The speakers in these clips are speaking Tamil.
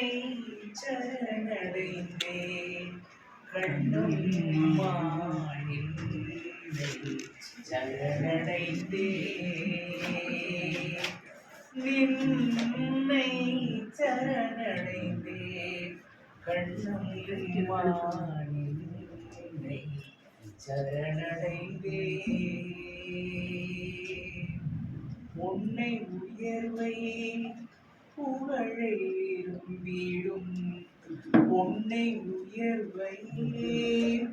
நின்னை சரணடைந்தேன் சரணடைந்தே. நின்னை சரணடைந்தேன் நின்னை சரணடைந்தேன் புகழை விரும்பிடும் உன்னை உயர்வை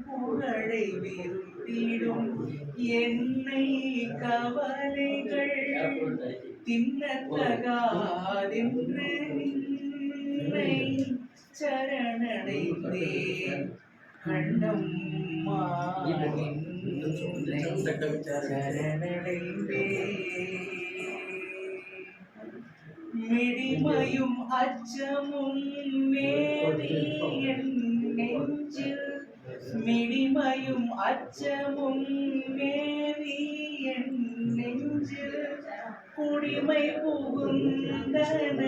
புகழை விரும்பிடும் என்னை கவலைகள் தின்னத்தகாதென்று நின்னை சரணடைந்தேன். கண்ணம்மா சரணடைந்தேன். மிடிமையும் அச்சமும் மேவி என் நெஞ்சில் மிடிமையும் அச்சமும் மேவி என் நெஞ்சில் குடிமை புகுந்தன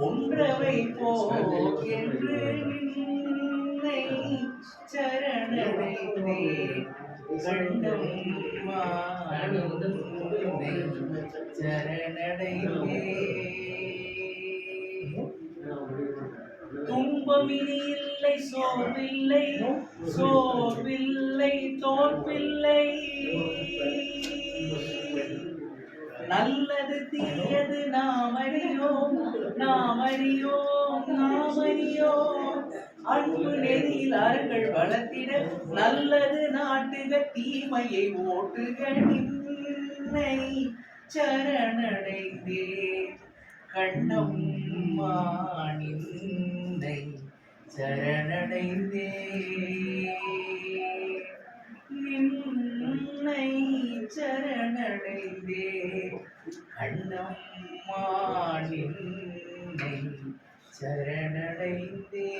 ஒன்றவை போன்று நின்னை சரணடைந்தேன் சரணடைந்தே துன்பமினி இல்லை சோர்வில்லை சோர்வில்லை தோற்பில்லை. நல்லது தீயது நாம் அறியோம் நாம் அறியோம் நாம் அறியோம். அன்பு நெறியில் அருங்கள் வளர்த்திட நல்லது நாட்டுக தீமையை ஓட்டுக நின்னை சரணடைந்தே. கண்ணம்மா நின்னை சரணடைந்தே நின்னை சரணடைந்தே கண்ணம்மா நின்னை சரணடைந்தே